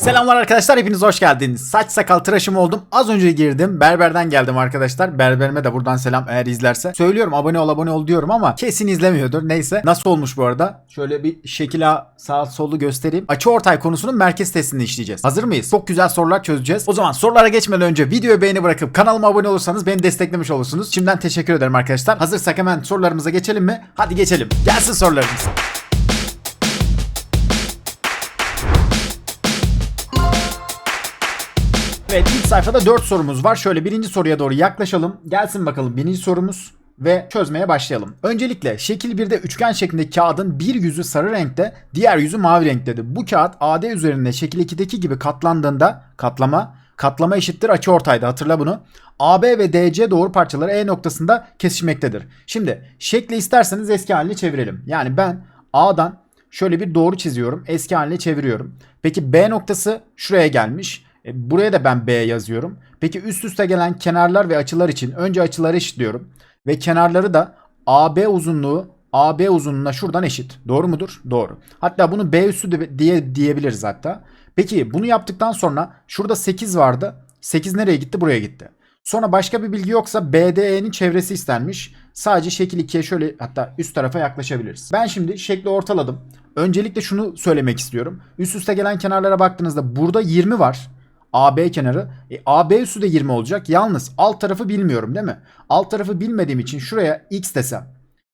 Selamlar arkadaşlar hepiniz hoş geldiniz. Saç sakal tıraşım oldum. Az önce girdim. Berberden geldim arkadaşlar. Berberime de buradan selam eğer izlerse. Söylüyorum abone ol abone ol diyorum ama kesin izlemiyordur. Neyse. Nasıl olmuş bu arada? Şöyle bir şekil A, sağ solu göstereyim. Açı ortay konusunun merkez testini işleyeceğiz. Hazır mıyız? Çok güzel sorular çözeceğiz. O zaman sorulara geçmeden önce videoya beğeni bırakıp kanalıma abone olursanız beni desteklemiş olursunuz. Şimdiden teşekkür ederim arkadaşlar. Hazırsak hemen sorularımıza geçelim mi? Hadi geçelim. Gelsin sorularımız. Evet ilk sayfada 4 sorumuz var. Şöyle birinci soruya doğru yaklaşalım. Gelsin bakalım birinci sorumuz ve çözmeye başlayalım. Öncelikle şekil 1'de üçgen şeklindeki kağıdın bir yüzü sarı renkte, diğer yüzü mavi renktedir. Bu kağıt AD üzerinde şekil 2'deki gibi katlandığında katlama Katlama eşittir açı ortayda hatırla bunu. AB ve DC doğru parçaları E noktasında kesişmektedir. Şimdi şekli isterseniz eski haline çevirelim. Yani ben A'dan şöyle bir doğru çiziyorum. Eski haline çeviriyorum. Peki B noktası şuraya gelmiş. E, buraya da ben B yazıyorum. Peki üst üste gelen kenarlar ve açılar için önce açıları eşitliyorum. Ve kenarları da AB uzunluğu AB uzunluğuna şuradan eşit. Doğru mudur? Doğru. Hatta bunu B üssü diye diyebiliriz hatta. Peki bunu yaptıktan sonra şurada 8 vardı. 8 nereye gitti? Buraya gitti. Sonra başka bir bilgi yoksa BDE'nin çevresi istenmiş. Sadece şekil 2'ye şöyle hatta üst tarafa yaklaşabiliriz. Ben şimdi şekli ortaladım. Öncelikle şunu söylemek istiyorum. Üst üste gelen kenarlara baktığınızda burada 20 var. AB kenarı. E, AB üssü de 20 olacak. Yalnız alt tarafı bilmiyorum değil mi? Alt tarafı bilmediğim için şuraya x desem.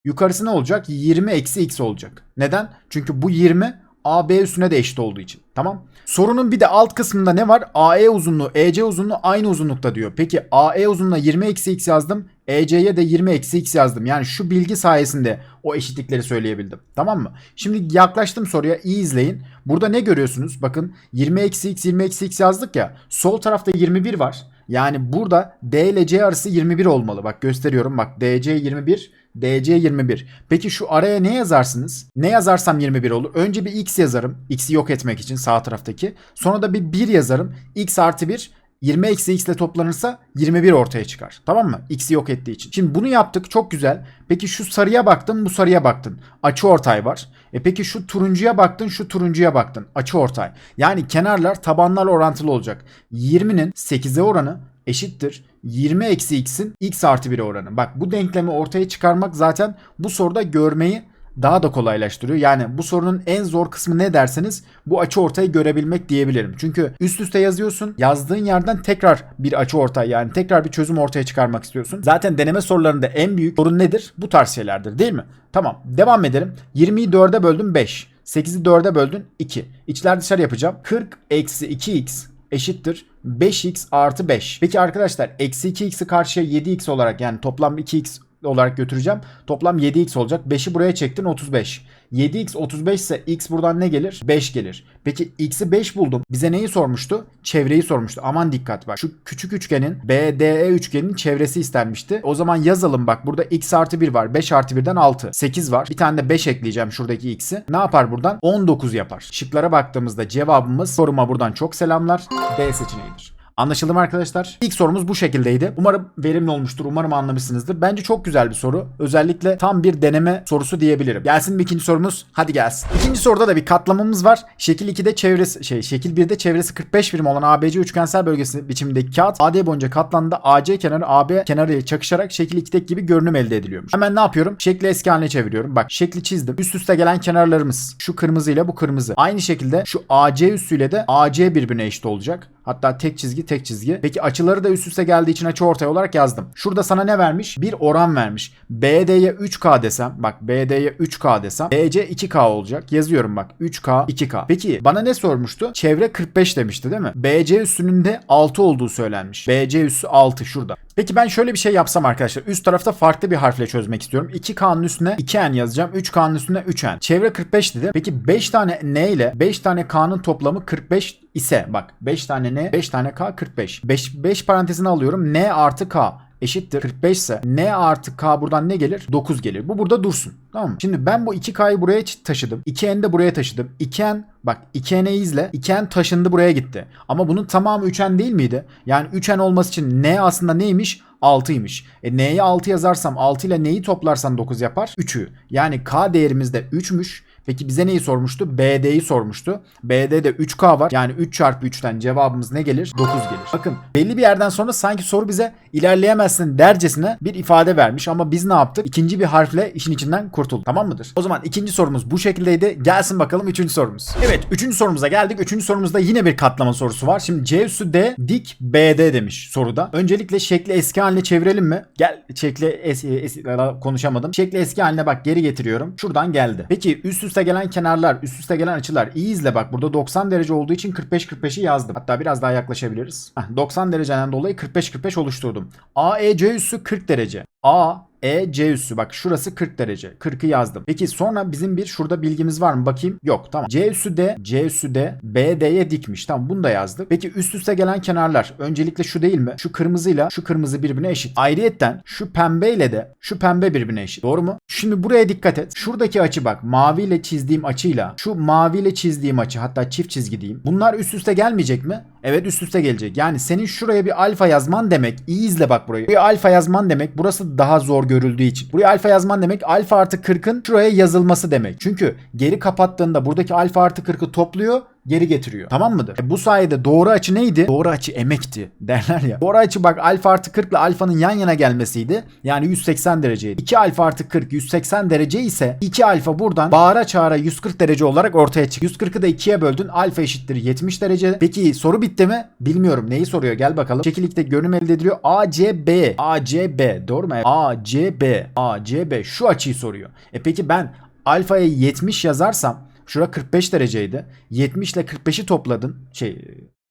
Yukarısı ne olacak? 20 eksi x olacak. Neden? Çünkü bu 20 AB üstüne de eşit olduğu için. Tamam. Sorunun bir de alt kısmında ne var? AE uzunluğu, EC uzunluğu aynı uzunlukta diyor. Peki AE uzunluğuna 20 eksi x yazdım. EC'ye de 20 eksi x yazdım. Yani şu bilgi sayesinde o eşitlikleri söyleyebildim. Tamam mı? Şimdi yaklaştım soruya. iyi izleyin. Burada ne görüyorsunuz? Bakın 20 eksi x, 20 eksi x yazdık ya. Sol tarafta 21 var. Yani burada D ile C arası 21 olmalı. Bak gösteriyorum. Bak DC 21, DC 21. Peki şu araya ne yazarsınız? Ne yazarsam 21 olur. Önce bir x yazarım. X'i yok etmek için sağ taraftaki. Sonra da bir 1 yazarım. x artı 1 20 eksi x ile toplanırsa 21 ortaya çıkar. Tamam mı? X'i yok ettiği için. Şimdi bunu yaptık. Çok güzel. Peki şu sarıya baktın, bu sarıya baktın. Açı ortay var. E peki şu turuncuya baktın, şu turuncuya baktın. Açı ortay. Yani kenarlar tabanlarla orantılı olacak. 20'nin 8'e oranı eşittir 20 eksi x'in x artı 1'e oranı. Bak bu denklemi ortaya çıkarmak zaten bu soruda görmeyi daha da kolaylaştırıyor. Yani bu sorunun en zor kısmı ne derseniz bu açı ortayı görebilmek diyebilirim. Çünkü üst üste yazıyorsun. Yazdığın yerden tekrar bir açı ortay yani tekrar bir çözüm ortaya çıkarmak istiyorsun. Zaten deneme sorularında en büyük sorun nedir? Bu tarz şeylerdir değil mi? Tamam devam edelim. 20'yi 4'e böldüm 5. 8'i 4'e böldün 2. İçler dışarı yapacağım. 40 eksi 2x eşittir 5x artı 5. Peki arkadaşlar eksi 2x'i karşıya 7x olarak yani toplam 2x olarak götüreceğim. Toplam 7x olacak. 5'i buraya çektin 35. 7x 35 ise x buradan ne gelir? 5 gelir. Peki x'i 5 buldum. Bize neyi sormuştu? Çevreyi sormuştu. Aman dikkat bak. Şu küçük üçgenin BDE üçgenin çevresi istenmişti. O zaman yazalım bak. Burada x artı 1 var. 5 artı 1'den 6. 8 var. Bir tane de 5 ekleyeceğim şuradaki x'i. Ne yapar buradan? 19 yapar. Şıklara baktığımızda cevabımız soruma buradan çok selamlar. D seçeneğidir. Anlaşıldı mı arkadaşlar? İlk sorumuz bu şekildeydi. Umarım verimli olmuştur. Umarım anlamışsınızdır. Bence çok güzel bir soru. Özellikle tam bir deneme sorusu diyebilirim. Gelsin bir ikinci sorumuz. Hadi gelsin. İkinci soruda da bir katlamamız var. Şekil 2'de çevresi şey şekil 1'de çevresi 45 birim olan ABC üçgensel bölgesi biçimindeki kağıt AD boyunca katlandığında AC kenarı AB kenarıyla çakışarak şekil 2'deki gibi görünüm elde ediliyormuş. Hemen ne yapıyorum? Şekli eski haline çeviriyorum. Bak şekli çizdim. Üst üste gelen kenarlarımız şu kırmızı ile bu kırmızı. Aynı şekilde şu AC üssüyle de AC birbirine eşit olacak. Hatta tek çizgi tek çizgi. Peki açıları da üst üste geldiği için açı ortay olarak yazdım. Şurada sana ne vermiş? Bir oran vermiş. BD'ye 3K desem. Bak BD'ye 3K desem. BC 2K olacak. Yazıyorum bak. 3K 2K. Peki bana ne sormuştu? Çevre 45 demişti değil mi? BC üssünün de 6 olduğu söylenmiş. BC üssü 6 şurada. Peki ben şöyle bir şey yapsam arkadaşlar. Üst tarafta farklı bir harfle çözmek istiyorum. 2K'nın üstüne 2N yazacağım. 3K'nın üstüne 3N. Çevre 45 dedi. Peki 5 tane N ile 5 tane K'nın toplamı 45 ise bak 5 tane N 5 tane K 45. 5, 5 parantezine alıyorum. N artı K eşittir 45 ise n artı k buradan ne gelir? 9 gelir. Bu burada dursun. Tamam mı? Şimdi ben bu 2k'yı buraya taşıdım. 2n de buraya taşıdım. 2n bak 2n'i izle. 2n taşındı buraya gitti. Ama bunun tamamı 3n değil miydi? Yani 3n olması için n aslında neymiş? 6'ymış. E n'ye 6 yazarsam 6 ile neyi toplarsam 9 yapar? 3'ü. Yani k değerimiz de 3'müş. Peki bize neyi sormuştu? BD'yi sormuştu. BD'de 3K var. Yani 3 çarpı 3'ten cevabımız ne gelir? 9 gelir. Bakın belli bir yerden sonra sanki soru bize ilerleyemezsin dercesine bir ifade vermiş ama biz ne yaptık? İkinci bir harfle işin içinden kurtulduk. Tamam mıdır? O zaman ikinci sorumuz bu şekildeydi. Gelsin bakalım üçüncü sorumuz. Evet üçüncü sorumuza geldik. Üçüncü sorumuzda yine bir katlama sorusu var. Şimdi C üssü D dik BD demiş soruda. Öncelikle şekli eski haline çevirelim mi? Gel şekli es- es- konuşamadım. Şekli eski haline bak geri getiriyorum. Şuradan geldi. Peki üst üste gelen kenarlar, üst üste gelen açılar iyi izle bak. Burada 90 derece olduğu için 45-45'i yazdım. Hatta biraz daha yaklaşabiliriz. Heh, 90 dereceden dolayı 45-45 oluşturdum. AEC üssü 40 derece. A E C üssü bak şurası 40 derece. 40'ı yazdım. Peki sonra bizim bir şurada bilgimiz var mı? Bakayım. Yok tamam. C üssü D, C üssü D BD'ye dikmiş. Tamam bunu da yazdık. Peki üst üste gelen kenarlar öncelikle şu değil mi? Şu kırmızıyla şu kırmızı birbirine eşit. Ayrıyetten şu pembeyle de şu pembe birbirine eşit. Doğru mu? Şimdi buraya dikkat et. Şuradaki açı bak maviyle çizdiğim açıyla şu maviyle çizdiğim açı hatta çift çizgi diyeyim. Bunlar üst üste gelmeyecek mi? Evet üst üste gelecek. Yani senin şuraya bir alfa yazman demek. İyi izle bak burayı. Buraya alfa yazman demek. Burası daha zor görüldüğü için. Buraya alfa yazman demek alfa artı 40'ın şuraya yazılması demek. Çünkü geri kapattığında buradaki alfa artı 40'ı topluyor geri getiriyor. Tamam mıdır? E bu sayede doğru açı neydi? Doğru açı emekti derler ya. Doğru açı bak alfa artı 40 ile alfanın yan yana gelmesiydi. Yani 180 dereceydi. 2 alfa artı 40 180 derece ise 2 alfa buradan bağıra çağıra 140 derece olarak ortaya çık. 140'ı da 2'ye böldün. Alfa eşittir 70 derece. Peki soru bitti mi? Bilmiyorum. Neyi soruyor? Gel bakalım. Şekillikte görünüm elde ediliyor. ACB. ACB. Doğru mu? ACB. ACB. Şu açıyı soruyor. E peki ben alfaya 70 yazarsam Şura 45 dereceydi. 70 ile 45'i topladın. Şey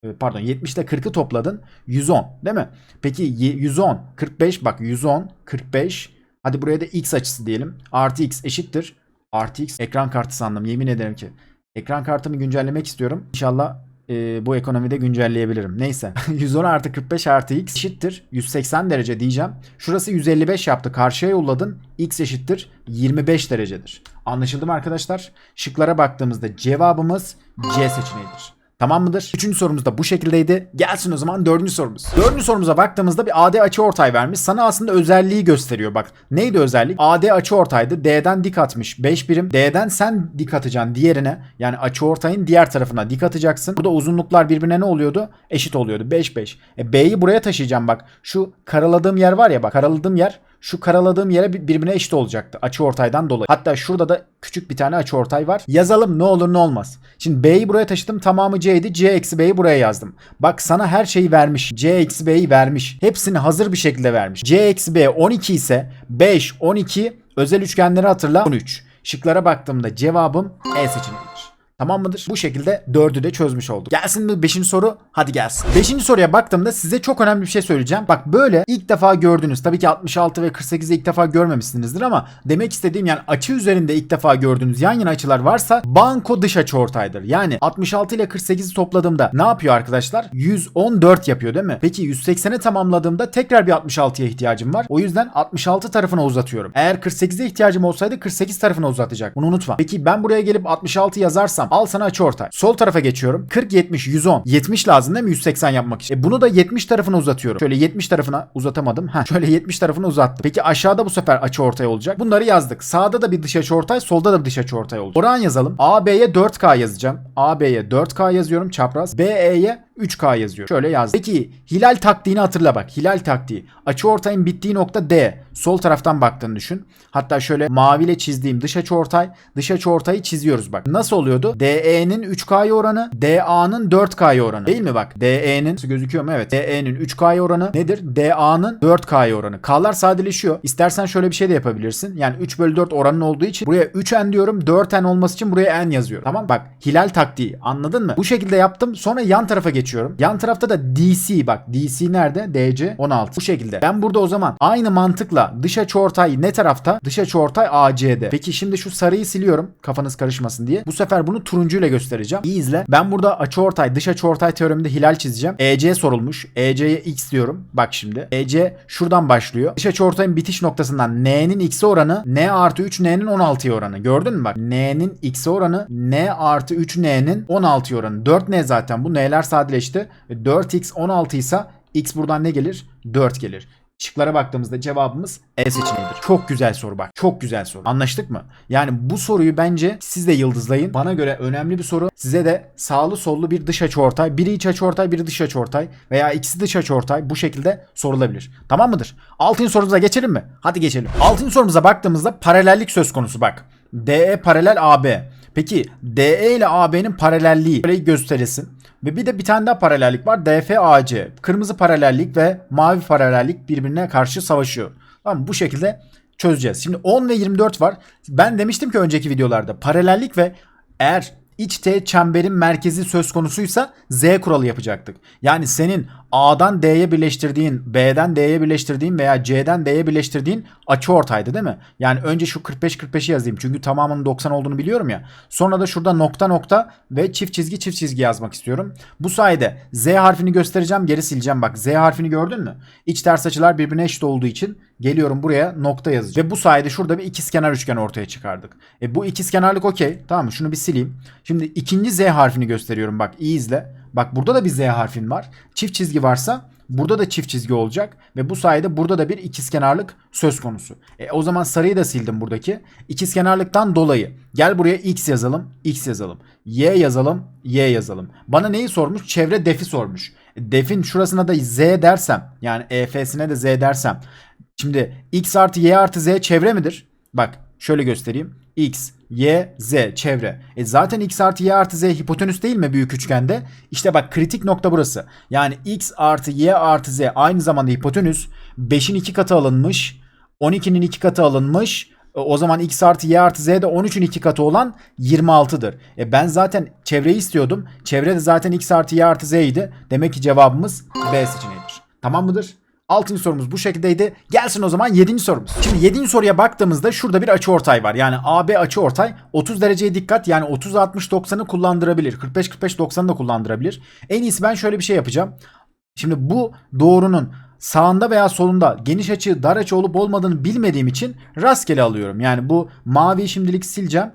e, pardon 70 ile 40'ı topladın. 110 değil mi? Peki ye- 110 45 bak 110 45 hadi buraya da x açısı diyelim. Artı x eşittir. Artı x ekran kartı sandım yemin ederim ki. Ekran kartımı güncellemek istiyorum. İnşallah e, bu ekonomide güncelleyebilirim. Neyse. 110 artı 45 artı x eşittir. 180 derece diyeceğim. Şurası 155 yaptı. Karşıya yolladın. x eşittir. 25 derecedir. Anlaşıldı mı arkadaşlar? Şıklara baktığımızda cevabımız C seçeneğidir. Tamam mıdır? Üçüncü sorumuz da bu şekildeydi. Gelsin o zaman dördüncü sorumuz. Dördüncü sorumuza baktığımızda bir AD açıortay vermiş. Sana aslında özelliği gösteriyor bak. Neydi özellik? AD açıortaydı. D'den dik atmış 5 birim. D'den sen dik atacaksın diğerine. Yani açıortayın diğer tarafına dik atacaksın. Burada uzunluklar birbirine ne oluyordu? Eşit oluyordu. 5 5. E B'yi buraya taşıyacağım bak. Şu karaladığım yer var ya bak. Karaladığım yer şu karaladığım yere bir- birbirine eşit olacaktı açı ortaydan dolayı. Hatta şurada da küçük bir tane açı ortay var. Yazalım ne olur ne olmaz. Şimdi B'yi buraya taşıdım tamamı C'ydi. C eksi B'yi buraya yazdım. Bak sana her şeyi vermiş. C eksi B'yi vermiş. Hepsini hazır bir şekilde vermiş. C eksi B 12 ise 5, 12 özel üçgenleri hatırla 13. Şıklara baktığımda cevabım E seçeneğidir. Tamam mıdır? Bu şekilde dördü de çözmüş olduk. Gelsin mi 5. soru? Hadi gelsin. 5. soruya baktığımda size çok önemli bir şey söyleyeceğim. Bak böyle ilk defa gördünüz. Tabii ki 66 ve 48'i ilk defa görmemişsinizdir ama demek istediğim yani açı üzerinde ilk defa gördüğünüz yan yana açılar varsa banko dış açı ortaydır. Yani 66 ile 48'i topladığımda ne yapıyor arkadaşlar? 114 yapıyor değil mi? Peki 180'e tamamladığımda tekrar bir 66'ya ihtiyacım var. O yüzden 66 tarafına uzatıyorum. Eğer 48'e ihtiyacım olsaydı 48 tarafına uzatacak. Bunu unutma. Peki ben buraya gelip 66 yazarsam al sana açı ortay. Sol tarafa geçiyorum. 40 70 110. 70 lazım değil mi 180 yapmak için? E bunu da 70 tarafına uzatıyorum. Şöyle 70 tarafına uzatamadım. Ha şöyle 70 tarafına uzattım. Peki aşağıda bu sefer açı ortay olacak. Bunları yazdık. Sağda da bir dış açı ortay, solda da bir dış açı ortay olacak. Oran yazalım. AB'ye 4K yazacağım. AB'ye 4K yazıyorum çapraz. BE'ye 3K yazıyor. Şöyle yazdım. Peki hilal taktiğini hatırla bak. Hilal taktiği. Açı ortayın bittiği nokta D. Sol taraftan baktığını düşün. Hatta şöyle maviyle çizdiğim dış açı ortay. Dış açı ortayı çiziyoruz bak. Nasıl oluyordu? DE'nin 3K'ya oranı, DA'nın 4K'ya oranı. Değil mi bak? DE'nin gözüküyor mu? Evet. DE'nin 3K'ya oranı nedir? DA'nın 4K'ya oranı. K'lar sadeleşiyor. İstersen şöyle bir şey de yapabilirsin. Yani 3 bölü 4 oranın olduğu için buraya 3n diyorum. 4n olması için buraya n yazıyorum. Tamam bak. Hilal taktiği. Anladın mı? Bu şekilde yaptım. Sonra yan tarafa geçiyorum. Yan tarafta da DC bak. DC nerede? DC 16. Bu şekilde. Ben burada o zaman aynı mantıkla dış açı ortay ne tarafta? Dış açı ortay AC'de. Peki şimdi şu sarıyı siliyorum. Kafanız karışmasın diye. Bu sefer bunu turuncuyla göstereceğim. İyi izle. Ben burada açı ortay, dış açı ortay teoreminde hilal çizeceğim. EC sorulmuş. EC'ye x diyorum. Bak şimdi. EC şuradan başlıyor. Dış açı ortayın bitiş noktasından N'nin x'e oranı N artı 3 N'nin 16'ya oranı. Gördün mü bak? N'nin x'e oranı N artı 3 N'nin 16'ya oranı. 4 N zaten bu. N'ler sadeleşti. 4x 16 ise x buradan ne gelir? 4 gelir. Şıklara baktığımızda cevabımız E seçeneğidir. Çok güzel soru bak. Çok güzel soru. Anlaştık mı? Yani bu soruyu bence siz de yıldızlayın. Bana göre önemli bir soru. Size de sağlı sollu bir dış açı biri iç açı biri dış açı veya ikisi dış açı bu şekilde sorulabilir. Tamam mıdır? Altıncı sorumuza geçelim mi? Hadi geçelim. Altıncı sorumuza baktığımızda paralellik söz konusu bak. DE paralel AB. Peki DE ile AB'nin paralelliği böyle gösterilsin. Ve bir de bir tane daha paralellik var. DFAC. Kırmızı paralellik ve mavi paralellik birbirine karşı savaşıyor. Tamam bu şekilde çözeceğiz. Şimdi 10 ve 24 var. Ben demiştim ki önceki videolarda paralellik ve eğer iç T çemberin merkezi söz konusuysa Z kuralı yapacaktık. Yani senin A'dan D'ye birleştirdiğin, B'den D'ye birleştirdiğin veya C'den D'ye birleştirdiğin açı ortaydı değil mi? Yani önce şu 45-45'i yazayım çünkü tamamının 90 olduğunu biliyorum ya. Sonra da şurada nokta nokta ve çift çizgi çift çizgi yazmak istiyorum. Bu sayede Z harfini göstereceğim geri sileceğim bak. Z harfini gördün mü? İç ters açılar birbirine eşit olduğu için geliyorum buraya nokta yazacağım. Ve bu sayede şurada bir ikizkenar üçgen ortaya çıkardık. E bu ikizkenarlık okey. Tamam mı? Şunu bir sileyim. Şimdi ikinci Z harfini gösteriyorum bak iyi izle. Bak burada da bir Z harfin var. Çift çizgi varsa burada da çift çizgi olacak ve bu sayede burada da bir ikizkenarlık söz konusu. E, o zaman sarıyı da sildim buradaki. İkizkenarlıktan dolayı gel buraya x yazalım, x yazalım. Y yazalım, y yazalım. Bana neyi sormuş? Çevre defi sormuş. Defin şurasına da z dersem yani EF'sine de z dersem. Şimdi x artı y artı z çevre midir? Bak şöyle göstereyim. X, Y, Z çevre. E zaten X artı Y artı Z hipotenüs değil mi büyük üçgende? İşte bak kritik nokta burası. Yani X artı Y artı Z aynı zamanda hipotenüs. 5'in 2 katı alınmış. 12'nin 2 katı alınmış. E, O zaman x artı y artı z de 13'ün 2 katı olan 26'dır. E ben zaten çevreyi istiyordum. Çevre de zaten x artı y artı z idi. Demek ki cevabımız B seçeneğidir. Tamam mıdır? Altıncı sorumuz bu şekildeydi. Gelsin o zaman yedinci sorumuz. Şimdi yedinci soruya baktığımızda şurada bir açı ortay var. Yani AB açı ortay 30 dereceye dikkat yani 30 60 90'ı kullandırabilir. 45 45 90'ı da kullandırabilir. En iyisi ben şöyle bir şey yapacağım. Şimdi bu doğrunun sağında veya solunda geniş açı dar açı olup olmadığını bilmediğim için rastgele alıyorum. Yani bu mavi şimdilik sileceğim.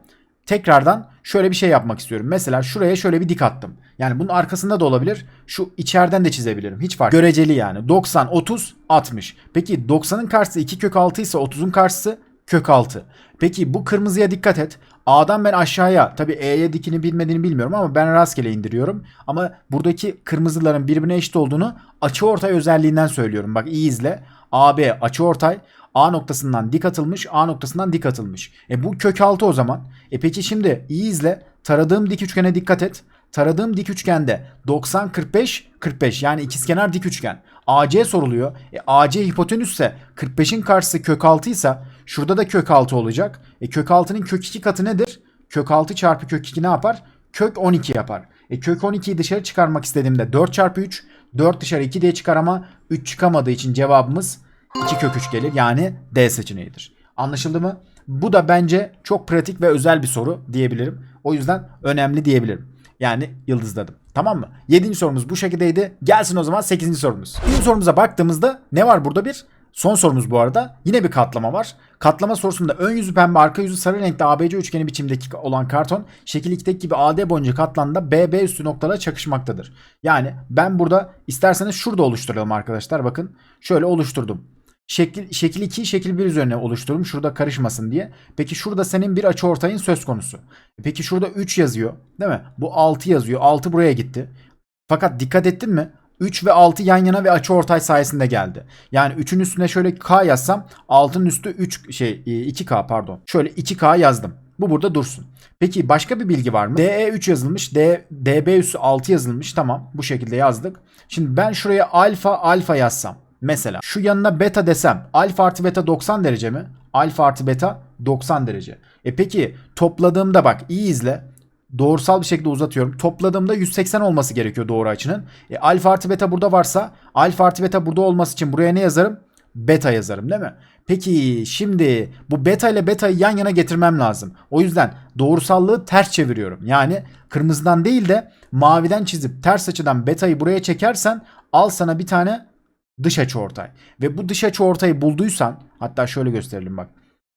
Tekrardan şöyle bir şey yapmak istiyorum. Mesela şuraya şöyle bir dik attım. Yani bunun arkasında da olabilir. Şu içeriden de çizebilirim. Hiç fark Göreceli yani. 90, 30, 60. Peki 90'ın karşısı 2 kök 6 ise 30'un karşısı kök 6. Peki bu kırmızıya dikkat et. A'dan ben aşağıya tabi E'ye dikini bilmediğini bilmiyorum ama ben rastgele indiriyorum. Ama buradaki kırmızıların birbirine eşit olduğunu açı ortay özelliğinden söylüyorum. Bak iyi izle. AB açı ortay A noktasından dik atılmış, A noktasından dik atılmış. E bu kök 6 o zaman. E peki şimdi iyi izle. Taradığım dik üçgene dikkat et. Taradığım dik üçgende 90 45 45 yani ikizkenar dik üçgen. AC soruluyor. E AC hipotenüsse 45'in karşısı kök 6 ise şurada da kök 6 olacak. E kök 6'nın kök 2 katı nedir? Kök 6 çarpı kök 2 ne yapar? Kök 12 yapar. E kök 12'yi dışarı çıkarmak istediğimde 4 çarpı 3 4 dışarı 2 diye çıkar ama 3 çıkamadığı için cevabımız 2 kök 3 gelir. Yani D seçeneğidir. Anlaşıldı mı? Bu da bence çok pratik ve özel bir soru diyebilirim. O yüzden önemli diyebilirim. Yani yıldızladım. Tamam mı? 7. sorumuz bu şekildeydi. Gelsin o zaman 8. sorumuz. 7. sorumuza baktığımızda ne var burada bir? Son sorumuz bu arada. Yine bir katlama var. Katlama sorusunda ön yüzü pembe, arka yüzü sarı renkte ABC üçgeni biçimdeki olan karton şekil 2'deki gibi AD boyunca katlandığında BB üstü noktalara çakışmaktadır. Yani ben burada isterseniz şurada oluşturalım arkadaşlar. Bakın şöyle oluşturdum. Şekil, şekil 2'yi şekil 1 üzerine oluştururum. Şurada karışmasın diye. Peki şurada senin bir açı ortayın söz konusu. Peki şurada 3 yazıyor. Değil mi? Bu 6 yazıyor. 6 buraya gitti. Fakat dikkat ettin mi? 3 ve 6 yan yana ve açı ortay sayesinde geldi. Yani 3'ün üstüne şöyle K yazsam 6'nın üstü 3 şey 2K pardon. Şöyle 2K yazdım. Bu burada dursun. Peki başka bir bilgi var mı? DE 3 yazılmış. D, DB üssü 6 yazılmış. Tamam bu şekilde yazdık. Şimdi ben şuraya alfa alfa yazsam. Mesela şu yanına beta desem alfa artı beta 90 derece mi? Alfa artı beta 90 derece. E peki topladığımda bak iyi izle. Doğrusal bir şekilde uzatıyorum. Topladığımda 180 olması gerekiyor doğru açının. E, alfa artı beta burada varsa alfa artı beta burada olması için buraya ne yazarım? Beta yazarım değil mi? Peki şimdi bu beta ile beta'yı yan yana getirmem lazım. O yüzden doğrusallığı ters çeviriyorum. Yani kırmızıdan değil de maviden çizip ters açıdan beta'yı buraya çekersen al sana bir tane dış açı ortay. Ve bu dış açı ortayı bulduysan hatta şöyle gösterelim bak.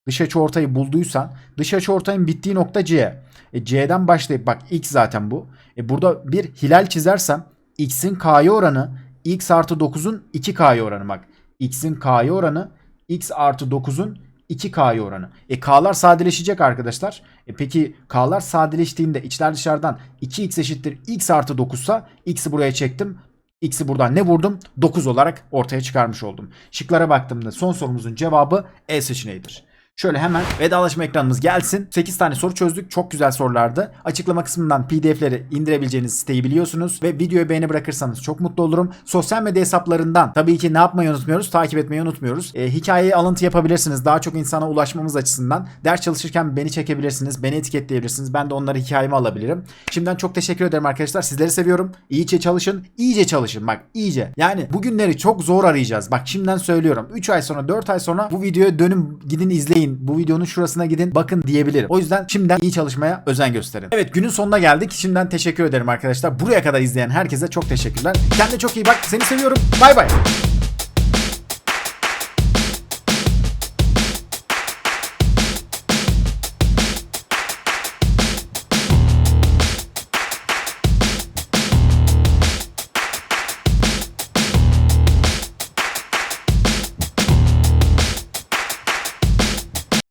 Dış açı ortayı bulduysan dış açı ortayın bittiği nokta C. E, C'den başlayıp bak x zaten bu. E, burada bir hilal çizersem x'in k'ya oranı x artı 9'un 2k'ya oranı bak. x'in k'ya oranı x artı 9'un 2k'ya oranı. E k'lar sadeleşecek arkadaşlar. E peki k'lar sadeleştiğinde içler dışarıdan 2x eşittir x artı 9 ise x'i buraya çektim. X'i buradan ne vurdum? 9 olarak ortaya çıkarmış oldum. Şıklara baktığımda son sorumuzun cevabı E seçeneğidir. Şöyle hemen vedalaşma ekranımız gelsin. 8 tane soru çözdük. Çok güzel sorulardı. Açıklama kısmından pdf'leri indirebileceğiniz siteyi biliyorsunuz. Ve videoya beğeni bırakırsanız çok mutlu olurum. Sosyal medya hesaplarından tabii ki ne yapmayı unutmuyoruz? Takip etmeyi unutmuyoruz. E, hikayeyi alıntı yapabilirsiniz. Daha çok insana ulaşmamız açısından. Ders çalışırken beni çekebilirsiniz. Beni etiketleyebilirsiniz. Ben de onları hikayeme alabilirim. Şimdiden çok teşekkür ederim arkadaşlar. Sizleri seviyorum. İyice çalışın. iyice çalışın. Bak iyice. Yani bugünleri çok zor arayacağız. Bak şimdiden söylüyorum. 3 ay sonra 4 ay sonra bu videoya dönün gidin izleyin. Bu videonun şurasına gidin bakın diyebilirim. O yüzden şimdiden iyi çalışmaya özen gösterin. Evet günün sonuna geldik. Şimdiden teşekkür ederim arkadaşlar. Buraya kadar izleyen herkese çok teşekkürler. Kendine çok iyi bak. Seni seviyorum. Bay bay.